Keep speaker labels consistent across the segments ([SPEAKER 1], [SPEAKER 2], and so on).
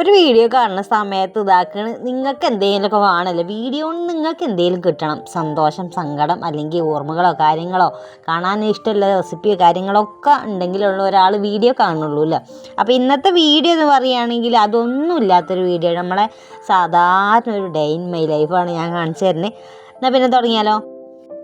[SPEAKER 1] ഒരു വീഡിയോ കാണുന്ന സമയത്ത് ഇതാക്കണ നിങ്ങൾക്ക് എന്തെങ്കിലുമൊക്കെ വേണമല്ലോ വീഡിയോ നിങ്ങൾക്ക് എന്തെങ്കിലും കിട്ടണം. സന്തോഷം സങ്കടം അല്ലെങ്കിൽ ഓർമ്മകളോ കാര്യങ്ങളോ കാണാൻ ഇഷ്ടമുള്ള റെസിപ്പിയോ കാര്യങ്ങളോ ഒക്കെ ഉണ്ടെങ്കിലുള്ള ഒരാൾ വീഡിയോ കാണുള്ളൂ അല്ലേ? അപ്പോൾ ഇന്നത്തെ വീഡിയോ എന്ന് പറയുകയാണെങ്കിൽ അതൊന്നും ഇല്ലാത്തൊരു വീഡിയോ. നമ്മളെ സാധാരണ ഒരു ഡേ ഇൻ മൈ ലൈഫാണ് ഞാൻ കാണിച്ചു തരുന്നത്. എന്നാൽ പിന്നെ തുടങ്ങിയാലോ?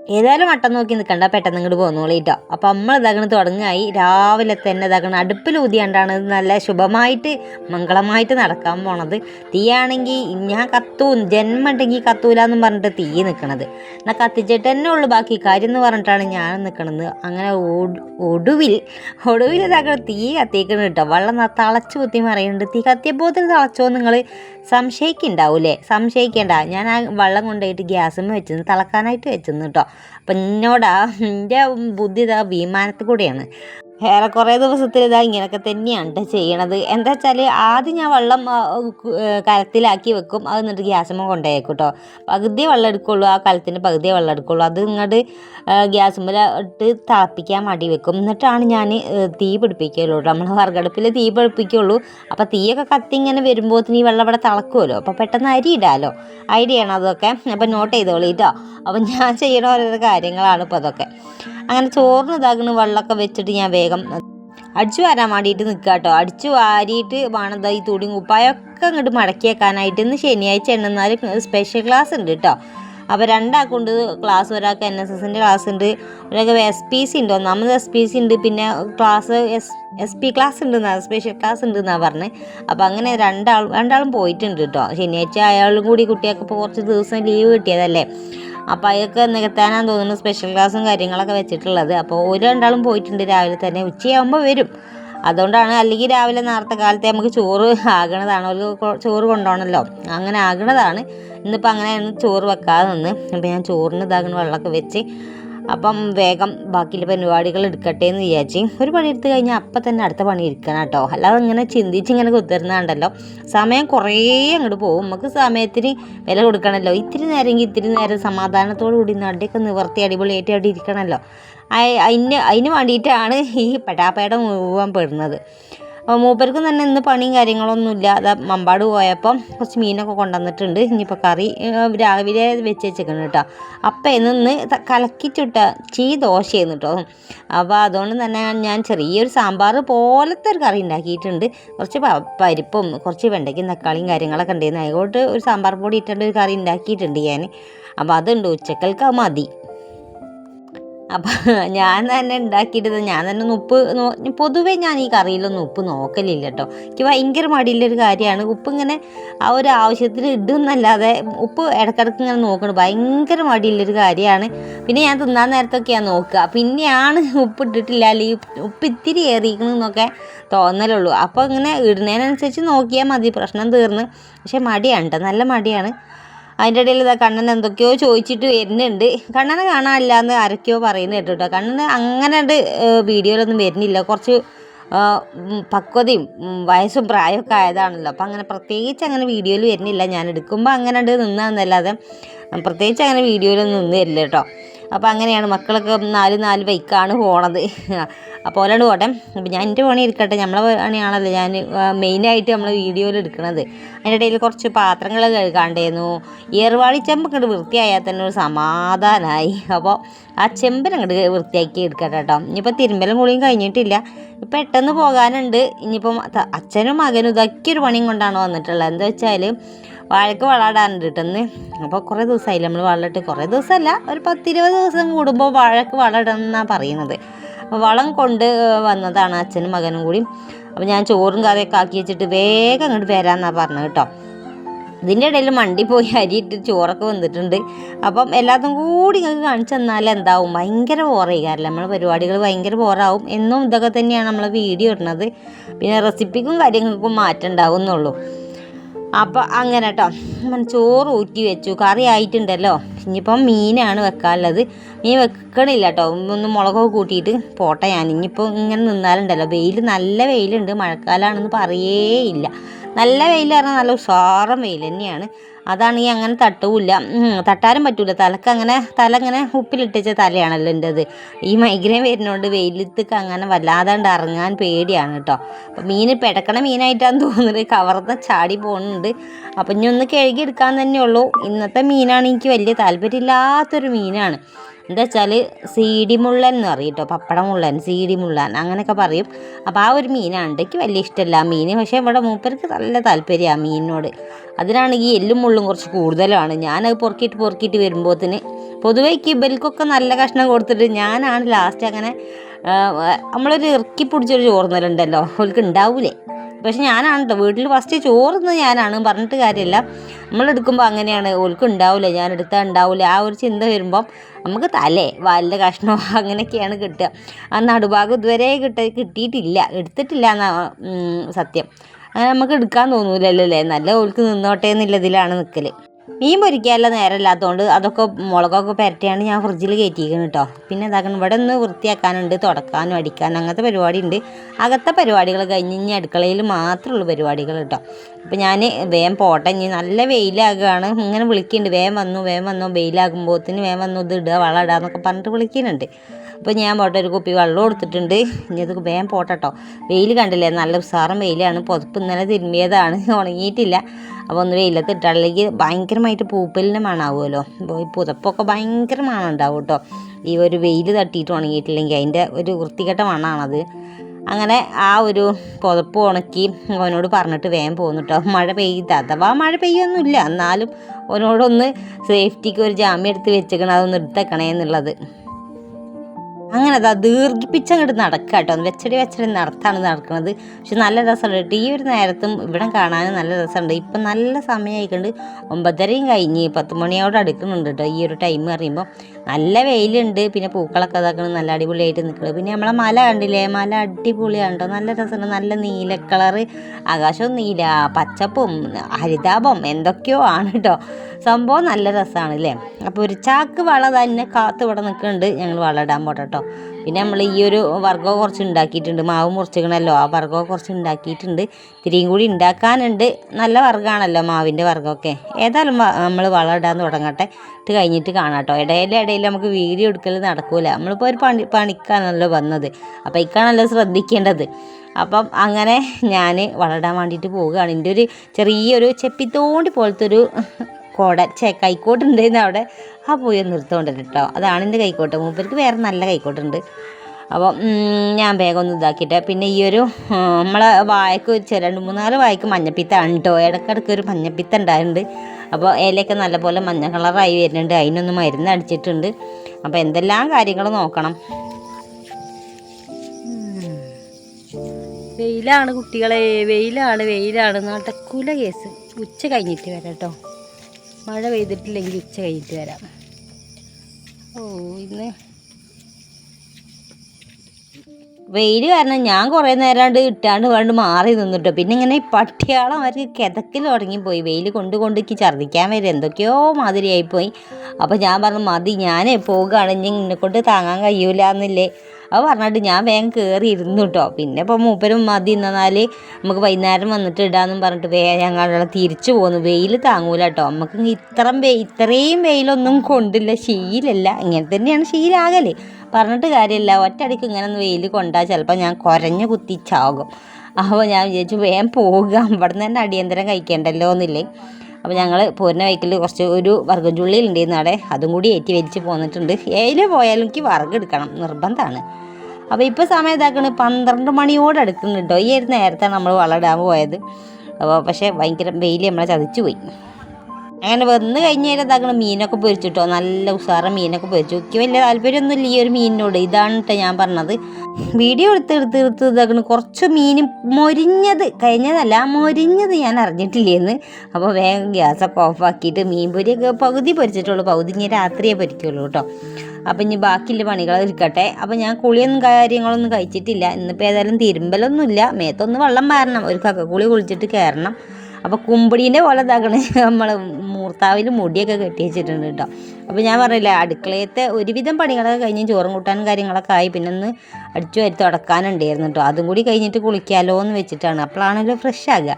[SPEAKER 1] ഏതായാലും വട്ടം നോക്കി നിൽക്കണ്ട പെട്ടെന്ന് ഇങ്ങോട്ട് പോന്നോളിട്ടോ. അപ്പം നമ്മൾ ഇതാകണ തുടങ്ങായി. രാവിലെ തന്നെ ഇതാകണം അടുപ്പിൽ ഊതിയാണ്ടാണ് ഇത് നല്ല ശുഭമായിട്ട് മംഗളമായിട്ട് നടക്കാൻ പോണത്. തീയാണെങ്കിൽ ഞാൻ കത്തൂ ജന്മം ഉണ്ടെങ്കിൽ കത്തൂല എന്നും പറഞ്ഞിട്ട് തീ നിൽക്കണത് എന്നാൽ കത്തിച്ചിട്ട് തന്നെ ഉള്ളു ബാക്കി കാര്യം എന്ന് പറഞ്ഞിട്ടാണ് ഞാൻ നിൽക്കണത് അങ്ങനെ ഒടു- ഒടുവിൽ ഒടുവിൽ ഇതാക്കണ തീ കത്തിക്കണം കേട്ടോ. വെള്ളം തളച്ച് കുത്തി മറിയുന്നുണ്ട്. തീ കത്തിയപ്പോൾ തളച്ചോ നിങ്ങൾ സംശയിക്കുന്നുണ്ടാവൂലേ സംശയിക്കേണ്ട. ഞാൻ ആ വെള്ളം കൊണ്ടുപോയിട്ട് ഗ്യാസും വെച്ചിരുന്നു തിളക്കാനായിട്ട് വെച്ചിരുന്നു കേട്ടോ. അപ്പം എന്നോടാ എന്റെ ബുദ്ധി ഇതാ വിമാനത്തിൽ കൂടെയാണ് ഏറെ കുറേ ദിവസത്തിൽ ഇതാ ഇങ്ങനെയൊക്കെ തന്നെയാണ് ചെയ്യണത്. എന്താ വെച്ചാൽ ആദ്യം ഞാൻ വെള്ളം കലത്തിലാക്കി വെക്കും. അത് എന്നിട്ട് ഗ്യാസുമ്മ കൊണ്ടുപോയേക്കും കേട്ടോ പകുതിയെ വെള്ളം എടുക്കുള്ളൂ. ആ കലത്തിന്റെ പകുതിയെ വെള്ളം എടുക്കുള്ളൂ. അത് ഇങ്ങോട്ട് ഗ്യാസുമ്മൽ ഇട്ട് തിളപ്പിക്കാൻ മടി വെക്കും. എന്നിട്ടാണ് ഞാൻ തീ പിടിപ്പിക്കുള്ളൂ നമ്മൾ വറുകടുപ്പിൽ തീ പിടിപ്പിക്കുള്ളൂ. അപ്പോൾ തീയൊക്കെ കത്തി ഇങ്ങനെ വരുമ്പോൾ ഈ വെള്ളം ഇവിടെ തിളക്കുമല്ലോ അപ്പോൾ പെട്ടെന്ന് അരി ഇടാമല്ലോ ഐഡിയ ആണ് അതൊക്കെ. അപ്പോൾ നോട്ട് ചെയ്തോളൂ കേട്ടോ അപ്പോൾ ഞാൻ ചെയ്യണ ഓരോരോ കാര്യങ്ങളാണ് ഇപ്പോൾ അതൊക്കെ. അങ്ങനെ ചോറിന് ഇതാകുന്ന വെള്ളമൊക്കെ വെച്ചിട്ട് ഞാൻ വേഗം അടിച്ചു വാരാൻ വേണ്ടിയിട്ട് നിൽക്കുക കേട്ടോ. അടിച്ചു വാരിയിട്ട് വേണം ഈ തുടിയും കുപ്പായൊക്കെ അങ്ങോട്ട് മടക്കി വെക്കാനായിട്ട്. ഇന്ന് ശനിയാഴ്ച എണ്ണുന്നാൽ സ്പെഷ്യൽ ക്ലാസ് ഉണ്ട് കേട്ടോ. അപ്പോൾ രണ്ടാൾക്കുണ്ട് ക്ലാസ് ഒരാൾക്ക് എൻ എസ് എസിന്റെ ക്ലാസ് ഉണ്ട്. ഒരാൾക്ക് എസ് പി സി ഉണ്ട്. ഒന്നാമത് എസ് പി സി ഉണ്ട്. പിന്നെ class S S P class ഉണ്ട് എന്നാ സ്പെഷ്യൽ ക്ലാസ് ഉണ്ട് എന്നാണ് പറഞ്ഞത് അപ്പോൾ അങ്ങനെ രണ്ടാളും രണ്ടാളും പോയിട്ടുണ്ട് കേട്ടോ ശനിയാഴ്ച അയാളും കൂടി കുട്ടികൾക്ക് ഇപ്പോൾ കുറച്ച് ദിവസം ലീവ് കിട്ടിയതല്ലേ? അപ്പോൾ അതൊക്കെ നികത്താനാന്ന് തോന്നുന്നു. സ്പെഷ്യൽ ക്ലാസ്സും കാര്യങ്ങളൊക്കെ വെച്ചിട്ടുള്ളത്. അപ്പോൾ ഒരു രണ്ടാളും പോയിട്ടുണ്ട്. രാവിലെ തന്നെ ഉച്ചയാകുമ്പോൾ വരും. അതുകൊണ്ടാണ് അല്ലെങ്കിൽ രാവിലെ നേരത്തെ കാലത്തെ നമുക്ക് ചോറ് ആകണതാണ്. ഒരു ചോറ് കൊണ്ടുപോകണമല്ലോ. അങ്ങനെ ആകണതാണ്. ഇന്നിപ്പോൾ അങ്ങനെയാണ് ചോറ് വെക്കാതെ നിന്ന് അപ്പോൾ ഞാൻ ചോറിന് ഇതാകുന്ന വെള്ളമൊക്കെ വെച്ച് അപ്പം വേഗം ബാക്കിയുള്ള പരിപാടികൾ എടുക്കട്ടെ എന്ന് വിചാരിച്ച് ഒരു പണി എടുത്തു കഴിഞ്ഞാൽ അപ്പം തന്നെ അടുത്ത പണി എടുക്കണം കേട്ടോ. അല്ലാതെ ഇങ്ങനെ ചിന്തിച്ച് ഇങ്ങനെ കുത്തിരുന്നുണ്ടല്ലോ സമയം കുറേ അങ്ങോട്ട് പോകും. നമുക്ക് സമയത്തിന് വില കൊടുക്കണമല്ലോ. ഇത്തിരി നേരമെങ്കിൽ ഇത്തിരി നേരം സമാധാനത്തോടു കൂടി നടിയൊക്കെ നിവർത്തി അടിപൊളിയായിട്ട് അവിടെ ഇരിക്കണമല്ലോ. അതിന് അതിന് വേണ്ടിയിട്ടാണ് ഈ പെടാപ്പേട മുഴുവൻ പെടുന്നത്. അപ്പോൾ മൂപ്പർക്കും തന്നെ ഇന്ന് പണിയും കാര്യങ്ങളൊന്നും ഇല്ല അത് മമ്പാട് പോയപ്പം കുറച്ച് മീനൊക്കെ കൊണ്ടുവന്നിട്ടുണ്ട്. ഇനിയിപ്പോൾ കറി രാവിലെ വെച്ച് വെച്ചേക്കണം കേട്ടോ. അപ്പം ഇന്ന് കലക്കിച്ചിട്ട കലക്കി ചീ ദോശയായിരുന്നു കേട്ടോ അപ്പോൾ അതുകൊണ്ട് തന്നെ ഞാൻ ചെറിയൊരു സാമ്പാർ പോലത്തെ ഒരു കറി ഉണ്ടാക്കിയിട്ടുണ്ട്. കുറച്ച് പരിപ്പും കുറച്ച് വെണ്ടയ്ക്കും തക്കാളിയും കാര്യങ്ങളൊക്കെ ഉണ്ടായിരുന്നു. അതുകൊണ്ട് ഒരു സാമ്പാർ പൊടി ഇട്ടിട്ട് ഒരു കറി ഉണ്ടാക്കിയിട്ടുണ്ട് ഞാൻ. അപ്പോൾ അതുണ്ട്. ഉച്ചക്കൽക്ക് മതി. അപ്പം ഞാൻ തന്നെ ഉണ്ടാക്കിയിട്ട് ഞാൻ തന്നെ ഉപ്പ് പൊതുവെ ഞാൻ ഈ കറിയിലൊന്നും ഉപ്പ് നോക്കലില്ല കേട്ടോ എനിക്ക് ഭയങ്കര മടിയുള്ളൊരു കാര്യമാണ്. ഉപ്പ് ഇങ്ങനെ ആ ഒരു ആവശ്യത്തിൽ ഇടുന്നല്ലാതെ ഉപ്പ് ഇടക്കിടക്ക് ഇങ്ങനെ നോക്കണം ഭയങ്കര മടിയുള്ളൊരു കാര്യമാണ്. പിന്നെ ഞാൻ തിന്നാൻ നേരത്തൊക്കെയാണ് നോക്കുക. പിന്നെയാണ് ഉപ്പ് ഇട്ടിട്ടില്ല. അല്ലെങ്കിൽ ഉപ്പ് ഇത്തിരി ഏറിയിരിക്കണമെന്നൊക്കെ തോന്നലുള്ളൂ. അപ്പോൾ ഇങ്ങനെ ഇടുന്നതിനനുസരിച്ച് നോക്കിയാൽ മതി. പ്രശ്നം തീർന്ന്. പക്ഷേ മടിയാണ് കേട്ടോ നല്ല മടിയാണ്. അതിന്റെ ഇടയിൽ ഇതാ കണ്ണൻ എന്തൊക്കെയോ ചോദിച്ചിട്ട് വരുന്നുണ്ട്. കണ്ണനെ കാണാനില്ല എന്ന് ആരൊക്കെയോ പറയുന്നത് കേട്ടോ കേട്ടോ കണ്ണന് അങ്ങനെ വീഡിയോയിലൊന്നും വരുന്നില്ല. കുറച്ച് പക്വതയും വയസ്സും പ്രായമൊക്കെ ആയതാണല്ലോ. അപ്പം അങ്ങനെ പ്രത്യേകിച്ച് അങ്ങനെ വീഡിയോയിൽ വരുന്നില്ല. ഞാൻ എടുക്കുമ്പോൾ അങ്ങനെ ഉണ്ട് നിന്നാന്നല്ലാതെ പ്രത്യേകിച്ച് അങ്ങനെ വീഡിയോയിലൊന്നും നിന്ന് തരില്ല കേട്ടോ. അപ്പോൾ അങ്ങനെയാണ് മക്കളൊക്കെ നാല് നാല് ബൈക്കാണ് പോണത്. അപ്പോൾ ഓരോട് പോട്ടെ. അപ്പോൾ ഞാൻ എന്റെ പണി എടുക്കട്ടെ. നമ്മളെ പണിയാണല്ലോ ഞാൻ മെയിനായിട്ട് നമ്മൾ വീഡിയോയിൽ എടുക്കുന്നത് അതിന്റെ ഇടയിൽ കുറച്ച് പാത്രങ്ങൾ കഴുകാണ്ടായിരുന്നു. ഏറുവാളി ചെമ്പ് ഇങ്ങോട്ട് വൃത്തിയായാൽ തന്നെ ഒരു സമാധാനമായി അപ്പോൾ ആ ചെമ്പിനെ അങ്ങോട്ട് വൃത്തിയാക്കി എടുക്കട്ടെ കേട്ടോ ഇനിയിപ്പോൾ തിരുമ്പലും കുളിയും കഴിഞ്ഞിട്ടില്ല. പെട്ടെന്ന് പോകാനുണ്ട്. ഇനിയിപ്പം അച്ഛനും മകനും ഇതൊക്കെ ഒരു പണിയും കൊണ്ടാണ് വന്നിട്ടുള്ളത്. എന്താ വെച്ചാൽ വാഴക്ക് വളമിടാനുണ്ട് കിട്ടുന്നത് അപ്പോൾ കുറേ ദിവസമായില്ല നമ്മൾ വളമിട്ട്. കുറേ ദിവസമല്ല ഒരു പത്തിരുപത് ദിവസം കൂടുമ്പോൾ വാഴക്ക് വളമിടണം എന്നാണ് പറയുന്നത് വളം കൊണ്ട് വന്നതാണ് അച്ഛനും മകനും കൂടി. അപ്പോൾ ഞാൻ ചോറും കറിയൊക്കെ ആക്കി വെച്ചിട്ട് വേഗം അങ്ങോട്ട് വരാമെന്നാണ് പറഞ്ഞത് കേട്ടോ. ഇതിന്റെ ഇടയിൽ മണ്ടി പോയി അരിയിട്ട് ചോറൊക്കെ വന്നിട്ടുണ്ട്. അപ്പം എല്ലാത്തും കൂടി നിങ്ങൾക്ക് കാണിച്ചു തന്നാൽ എന്താവും? ഭയങ്കര ബോറായി. കാരണം നമ്മളെ പരിപാടികൾ ഭയങ്കര ബോറാവും. എന്നും ഇതൊക്കെ തന്നെയാണ് നമ്മളെ വീഡിയോ ഇടുന്നത്. പിന്നെ റെസിപ്പിക്കും കാര്യങ്ങൾക്കും മാറ്റം ഉണ്ടാവുന്നുള്ളൂ. അപ്പോൾ അങ്ങനെ കേട്ടോ ചോറ് ഊറ്റി വെച്ചു. കറി ആയിട്ടുണ്ടല്ലോ. ഇനിയിപ്പം മീനാണ് വെക്കാനുള്ളത്. മീൻ വെക്കണില്ല കേട്ടോ ഒന്ന് മുളകൊക്കെ കൂട്ടിയിട്ട് പോട്ടെ ഞാൻ. ഇനിയിപ്പോൾ ഇങ്ങനെ നിന്നാലുണ്ടല്ലോ. വെയിൽ നല്ല വെയിലുണ്ട്. മഴക്കാലമാണെന്ന് പറയേയില്ല. നല്ല വെയിലെന്ന് പറഞ്ഞാൽ നല്ല ഉഷാറം വെയിൽ തന്നെയാണ്. അതാണെങ്കിൽ അങ്ങനെ തട്ടുമില്ല തട്ടാനും പറ്റൂല. തലക്ക് അങ്ങനെ തല അങ്ങനെ ഉപ്പിലിട്ടിച്ച തലയാണല്ലോ എന്റെത് ഈ മൈഗ്രെയിൻ വരുന്നതുകൊണ്ട് വെയിലത്തേക്ക് അങ്ങനെ വല്ലാതാണ്ട് ഇറങ്ങാൻ പേടിയാണ് കേട്ടോ. അപ്പോൾ മീൻ പെടക്കണ മീനായിട്ടാന്ന് തോന്നുന്നത് കവർന്ന ചാടി പോകുന്നുണ്ട് അപ്പം ഇനി ഒന്ന് കഴുകി എടുക്കാൻ തന്നെ ഉള്ളൂ ഇന്നത്തെ മീനാണ് എനിക്ക് വലിയ താല്പര്യമില്ലാത്തൊരു മീനാണ്. എന്താ വെച്ചാൽ സീഡി മുള്ളൻ എന്ന് പറയും കേട്ടോ പപ്പട മുള്ളൻ സീഡി മുള്ളൻ അങ്ങനെയൊക്കെ പറയും. അപ്പോൾ ആ ഒരു മീനാണ് എനിക്ക് വലിയ ഇഷ്ടമല്ല ആ മീൻ പക്ഷേ ഇവിടെ മൂപ്പർക്ക് നല്ല താല്പര്യമാണ് ആ മീനിനോട്. അതിനാണെങ്കിൽ എല്ലും മുള്ളും കുറച്ച് കൂടുതലാണ്. ഞാനത് പൊറുക്കിയിട്ട് പൊറുക്കിയിട്ട് വരുമ്പോഴത്തിന് പൊതുവേ ഈ ഇബൽക്കൊക്കെ നല്ല കഷ്ണം കൊടുത്തിട്ട് ഞാനാണ് ലാസ്റ്റ് അങ്ങനെ നമ്മളൊരു ഇറക്കി പിടിച്ചൊരു ചോറുന്നലുണ്ടല്ലോ അവൾക്ക് ഉണ്ടാവൂലേ. പക്ഷെ ഞാനാണ് കേട്ടോ വീട്ടിൽ ഫസ്റ്റ് ചോർന്ന് ഞാനാണ്. പറഞ്ഞിട്ട് കാര്യമില്ല. നമ്മളെടുക്കുമ്പോൾ അങ്ങനെയാണ്. ഓൾക്ക് ഉണ്ടാവില്ല ഞാൻ എടുത്താൽ ഉണ്ടാവില്ല ആ ഒരു ചിന്ത വരുമ്പം നമുക്ക് തലേ വല്ല കഷ്ണമോ അങ്ങനെയൊക്കെയാണ് കിട്ടുക. ആ നടുഭാഗം ഇതുവരെ കിട്ട കിട്ടിയിട്ടില്ല. എടുത്തിട്ടില്ല എന്നാ സത്യം. അങ്ങനെ നമുക്ക് എടുക്കാൻ തോന്നൂലല്ലോ അല്ലേ? നല്ല ഓൾക്ക് നിന്നോട്ടെ എന്നുള്ളതിലാണ് നിൽക്കൽ മീൻ പൊരിക്കാനുള്ള നേരമില്ലാത്തതുകൊണ്ട് അതൊക്കെ മുളകൊക്കെ പുരട്ടിയാണ് ഞാൻ ഫ്രിഡ്ജിൽ കയറ്റിയിരിക്കുന്നത് കേട്ടോ പിന്നെ എന്താക്കണം ഇവിടെ ഒന്ന് വൃത്തിയാക്കാനുണ്ട് തുടക്കാനും അടിക്കാനും അങ്ങനത്തെ പരിപാടി ഉണ്ട് അകത്തെ പരിപാടികൾ കഴിഞ്ഞ് ഇനി അടുക്കളയിൽ മാത്രമുള്ള പരിപാടികൾ കേട്ടോ അപ്പോൾ ഞാൻ വേം പോട്ടെ ഇനി നല്ല വെയിലാകുകയാണ് ഇങ്ങനെ വിളിക്കുന്നുണ്ട് വേം വന്നു വേം വന്നു. വെയിലാകുമ്പോഴത്തേന് വേം വന്നു ഇത് ഇടുക വളം ഇടുക എന്നൊക്കെ പറഞ്ഞിട്ട് വിളിക്കുന്നുണ്ട് അപ്പോൾ ഞാൻ പോട്ടെ ഒരു കുപ്പി വെള്ളം കൊടുത്തിട്ടുണ്ട്. ഇനി അത് വേഗം പോട്ടെട്ടോ വെയിൽ കണ്ടില്ലേ നല്ല ഉസാറും വെയിലാണ്. പുതപ്പ് ഇന്നലെ തിരുമ്മിയതാണ് ഉണങ്ങിയിട്ടില്ല. അപ്പോൾ ഒന്ന് വെയിലത്ത് ഇട്ടാണെങ്കിൽ ഭയങ്കരമായിട്ട് പൂപ്പലിന്റെ മണമാവുമല്ലോ അപ്പോൾ ഈ പുതപ്പൊക്കെ ഭയങ്കര മണം ഉണ്ടാവും കേട്ടോ. ഈ ഒരു വെയിൽ തട്ടിയിട്ട് ഉണങ്ങിയിട്ടില്ലെങ്കിൽ അതിന്റെ ഒരു വൃത്തികെട്ട മണമാണത് അങ്ങനെ ആ ഒരു പുതപ്പ് ഉണക്കി അവനോട് പറഞ്ഞിട്ട് വേഗം പോന്നു കേട്ടോ മഴ പെയ്ത് അഥവാ മഴ പെയ്യൊന്നുമില്ല എന്നാലും അവനോടൊന്ന് സേഫ്റ്റിക്ക് ഒരു ജാമ്യം എടുത്ത് വെച്ചേക്കണം അതൊന്ന് എടുത്തേക്കണേ എന്നുള്ളത്. അങ്ങനെ അതാ ദീർഘിപ്പിച്ചങ്ങോട്ട് നടക്കുക കേട്ടോ വെച്ചടി വെച്ചടി നടത്താണ് നടക്കുന്നത് പക്ഷെ നല്ല രസമുണ്ട്. ഈ ഒരു നേരത്തും ഇവിടെ കാണാനും നല്ല രസമുണ്ട്. ഇപ്പം നല്ല സമയമായിക്കൊണ്ട് ഒമ്പതരയും കഴിഞ്ഞ് പത്ത് മണിയോട് അടുക്കുന്നുണ്ട് കേട്ടോ ഈ ഒരു ടൈം പറയുമ്പോൾ നല്ല വെയിലുണ്ട്. പിന്നെ പൂക്കളൊക്കെ ഇതാക്കണം നല്ല അടിപൊളിയായിട്ട് നിൽക്കുന്നത് പിന്നെ നമ്മളെ മല കണ്ടില്ലേ? മല അടിപൊളിയാണ് കേട്ടോ നല്ല രസമുണ്ട്. നല്ല നീല കളറ്. ആകാശവും നീല പച്ചപ്പും ഹരിതാപം എന്തൊക്കെയോ ആണ് കേട്ടോ സംഭവം നല്ല രസമാണ് അല്ലേ അപ്പോൾ ഒരു ചാക്ക് വള തന്നെ കാത്ത് ഇവിടെ നിൽക്കുന്നുണ്ട് ഞങ്ങൾ വള ഇടാൻ പോട്ടെ കേട്ടോ. പിന്നെ നമ്മൾ ഈ ഒരു വർഗം കുറച്ച് ഉണ്ടാക്കിയിട്ടുണ്ട്. മാവ് മുറിച്ചിക്കണല്ലോ. ആ വർഗം കുറച്ച് ഉണ്ടാക്കിയിട്ടുണ്ട്. ഇത്തിരിയും കൂടി ഉണ്ടാക്കാനുണ്ട്. നല്ല വർഗമാണല്ലോ മാവിന്റെ വർഗമൊക്കെ ഏതായാലും നമ്മൾ വളം ഇടാൻ തുടങ്ങട്ടെ. ഇത് കഴിഞ്ഞിട്ട് കാണാം കേട്ടോ. ഇടയിൽ ഇടയിൽ നമുക്ക് വീഡിയോ എടുക്കൽ നടക്കൂല. നമ്മളിപ്പോൾ ഒരു പണി പണിക്കാണല്ലോ വന്നത്. അപ്പോൾ ഇക്കാണല്ലോ ശ്രദ്ധിക്കേണ്ടത്. അപ്പം അങ്ങനെ ഞാൻ വളരാൻ വേണ്ടിയിട്ട് പോവുകയാണ്. എന്റെ ഒരു ചെറിയൊരു ചെപ്പിത്തോണ്ടി പോലത്തെ ഒരു കോട ചേ കൈക്കോട്ടുണ്ടായിരുന്നു അവിടെ ആ പോയി ഒന്ന് കേട്ടോ അതാണ് എന്റെ കൈക്കോട്ട്. മൂപ്പർക്ക് വേറെ നല്ല കൈക്കോട്ടുണ്ട്. അപ്പോൾ ഞാൻ വേഗം ഒന്ന് ഇതാക്കിയിട്ട് പിന്നെ ഈ ഒരു നമ്മളെ വായക്ക് ഒരു രണ്ട് മൂന്നാൽ വായക്ക് മഞ്ഞപ്പിത്താണ് കേട്ടോ ഇടയ്ക്കിടയ്ക്ക് ഒരു മഞ്ഞപ്പിത്തം ഉണ്ടായിട്ടുണ്ട്. അപ്പോൾ ഇലയൊക്കെ നല്ലപോലെ മഞ്ഞ കളറായി വരുന്നുണ്ട്. അതിനൊന്ന് മരുന്ന് അടിച്ചിട്ടുണ്ട്. അപ്പോൾ എന്തെല്ലാം കാര്യങ്ങൾ നോക്കണം. വെയിലാണ് കുട്ടികളെ. വെയിലാണ് വെയിലാണ്. നടക്കൂല കേസ്. ഉച്ച കഴിഞ്ഞിട്ട് വരാം കേട്ടോ മഴ പെയ്തിട്ടില്ലെങ്കിൽ ഉച്ച കഴിഞ്ഞിട്ട് വരാം. ഓ ഇന്ന് വെയിൽ കാരണം ഞാൻ കുറേ നേരാണ്ട് ഇട്ടാണ്ട് വേണ്ട മാറി നിന്നിട്ടോ. പിന്നെ ഇങ്ങനെ പട്ടിയാളം അവർക്ക് കിതക്കിൽ തുടങ്ങിപ്പോയി വെയിൽ കൊണ്ട് കൊണ്ട് എനിക്ക് ഛർദ്ദിക്കാൻ വരെ എന്തൊക്കെയോ മാതിരിയായിപ്പോയി. അപ്പോൾ ഞാൻ പറഞ്ഞു മതി ഞാൻ പോകുകയാണ് ഇനി എന്നെ കൊണ്ട് താങ്ങാൻ കഴിയൂല എന്നില്ലേ അത് പറഞ്ഞിട്ട് ഞാൻ വേഗം കയറി ഇരുന്നു കേട്ടോ പിന്നെ ഇപ്പോൾ മൂപ്പരും മതി എന്നാൽ നമുക്ക് വൈകുന്നേരം വന്നിട്ട് ഇടാന്നും പറഞ്ഞിട്ട് വേ ഞങ്ങൾ തിരിച്ചു പോകുന്നു വെയിൽ താങ്ങൂല കേട്ടോ നമുക്ക് ഇത്രയും വെ ഇത്രയും വെയിലൊന്നും കൊണ്ടില്ല. ശീലല്ല. ഇങ്ങനെ തന്നെയാണ് ശീലാകൽ. പറഞ്ഞിട്ട് കാര്യമില്ല ഒറ്റയടിക്ക് ഇങ്ങനെ ഒന്ന് വെയിൽ കൊണ്ടാൽ ചിലപ്പോൾ ഞാൻ കുരഞ്ഞു കുത്തിച്ചാകും അപ്പോൾ ഞാൻ വിചാരിച്ചു വേഗം പോകുക ഇവിടെ നിന്ന് തന്നെ അടിയന്തരം കഴിക്കേണ്ടല്ലോ എന്നില്ലേ അപ്പോൾ ഞങ്ങൾ പോരുന്ന വൈക്കിൽ കുറച്ച് ഒരു വർഗം ചുള്ളി ഉണ്ടായിരുന്നു അവിടെ അതും കൂടി ഏറ്റി വലിച്ച് പോന്നിട്ടുണ്ട്. ഏതിൽ പോയാലും എനിക്ക് വർഗം എടുക്കണം നിർബന്ധമാണ് അപ്പോൾ ഇപ്പോൾ സമയം ഇതാക്കണ് പന്ത്രണ്ട് മണിയോട് അടുക്കുന്നുണ്ട്. കേട്ടോ ഈ ഒരു നേരത്താണ് നമ്മൾ വളമിടാൻ പോയത്. അപ്പോൾ പക്ഷേ ഭയങ്കര വെയിൽ നമ്മളെ ചതിച്ചു പോയി. അങ്ങനെ വന്ന് കഴിഞ്ഞ് കഴിഞ്ഞാൽ ഇതാക്കണം മീനൊക്കെ പൊരിച്ചിട്ടോ? നല്ല ഉഷാറ മീനൊക്കെ പൊരിച്ചു. എനിക്ക് വലിയ താല്പര്യമൊന്നുമില്ല ഈ ഒരു മീനിനോട്. ഇതാണ് കേട്ടോ ഞാൻ പറഞ്ഞത്. വീഡിയോ എടുത്ത് എടുത്ത് എടുത്ത് ഇതാക്കണ. കുറച്ച് മീൻ മൊരിഞ്ഞത്. കഴിഞ്ഞതല്ല മൊരിഞ്ഞത് ഞാൻ അറിഞ്ഞിട്ടില്ലേന്ന്. അപ്പോൾ വേഗം ഗ്യാസൊക്കെ ഓഫാക്കിയിട്ട് മീൻ പൊരിയൊക്കെ പകുതി പൊരിച്ചിട്ടുള്ളൂ. പകുതി ഇനി രാത്രിയേ പൊരിക്കുള്ളൂ കേട്ടോ അപ്പം ഇനി ബാക്കിയുള്ള പണികൾ ഇരിക്കട്ടെ അപ്പം ഞാൻ കുളിയൊന്നും കാര്യങ്ങളൊന്നും കഴിച്ചിട്ടില്ല. ഇന്നിപ്പോൾ ഏതായാലും തിരുമ്പലൊന്നുമില്ല. മേത്തൊന്ന് വെള്ളം മാറണം ഒരു കക്കക്കുളി കുളിച്ചിട്ട് കയറണം. അപ്പോൾ കുമ്പിടീന്റെ പോലെ ഇതാക്കണ. നമ്മൾ മൂർത്താവിൽ മുടിയൊക്കെ കെട്ടി വെച്ചിട്ടുണ്ട് കേട്ടോ അപ്പോൾ ഞാൻ പറഞ്ഞില്ല അടുക്കളയത്തെ ഒരുവിധം പണികളൊക്കെ കഴിഞ്ഞ് ചോറും കൂട്ടാനും കാര്യങ്ങളൊക്കെ ആയി. പിന്നെ ഒന്ന് അടിച്ചു വരുത്തി തുടക്കാനുണ്ടായിരുന്നു കേട്ടോ അതും കൂടി കഴിഞ്ഞിട്ട് കുളിക്കാമല്ലോ എന്ന് വെച്ചിട്ടാണ്. അപ്പോഴാണല്ലോ ഫ്രഷ് ആകുക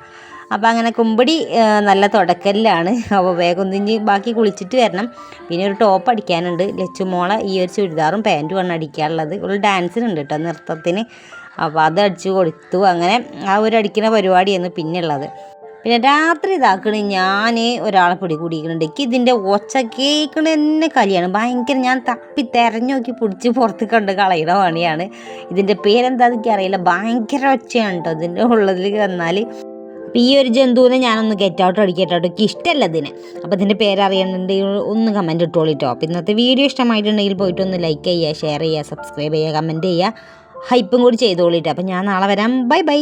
[SPEAKER 1] അപ്പോൾ അങ്ങനെ കുമ്പടി നല്ല തുടക്കലിലാണ്. അപ്പോൾ വേഗം തിഞ്ഞ് ബാക്കി കുളിച്ചിട്ട് വരണം. പിന്നെ ഒരു ടോപ്പ് അടിക്കാനുണ്ട്. ലച്ചുമോളെ ഈ ഒരു ചുരിദാറും പാന്റും ആണ് അടിക്കാനുള്ളത്. ഒരു ഡാൻസിനുണ്ട് കേട്ടോ നൃത്തത്തിന്. അപ്പോൾ അത് അടിച്ചു കൊടുത്തു. അങ്ങനെ ആ ഒരു അടിക്കുന്ന പരിപാടിയായിരുന്നു പിന്നെ ഉള്ളത് പിന്നെ രാത്രി ഇതാക്കണ ഞാൻ ഒരാളെ പിടികൂടിയിരിക്കുന്നുണ്ട് എനിക്ക് ഇതിന്റെ ഒച്ച കേൾക്കണ എന്നെ കലിയാണ്. ഭയങ്കര ഞാൻ തപ്പി തെരഞ്ഞു നോക്കി പിടിച്ച് പുറത്ത് കണ്ട് കളയുന്ന പണിയാണ്. ഇതിന്റെ പേരെന്താ എനിക്കറിയില്ല ഭയങ്കര ഒച്ചയാണ് കേട്ടോ ഇതിന്റെ ഉള്ളതിൽ വന്നാൽ അപ്പോൾ ഈ ഒരു ജന്തുവിനെ ഞാനൊന്ന് ഗെറ്റ് ഔട്ട് അടിക്കട്ടോ എനിക്ക് ഇഷ്ടമല്ല ഇതിന്. അപ്പോൾ ഇതിന്റെ പേരറിയണമെന്നുണ്ടെങ്കിൽ ഒന്ന് കമന്റ് ഇട്ടോളിട്ടോ അപ്പോൾ ഇന്നത്തെ വീഡിയോ ഇഷ്ടമായിട്ടുണ്ടെങ്കിൽ പോയിട്ട് ഒന്ന് ലൈക്ക് ചെയ്യുക ഷെയർ ചെയ്യുക സബ്സ്ക്രൈബ് ചെയ്യുക കമന്റ് ചെയ്യുക. ഹൈപ്പും കൂടി ചെയ്തോളിട്ടോ അപ്പോൾ ഞാൻ നാളെ വരാം. Bye bye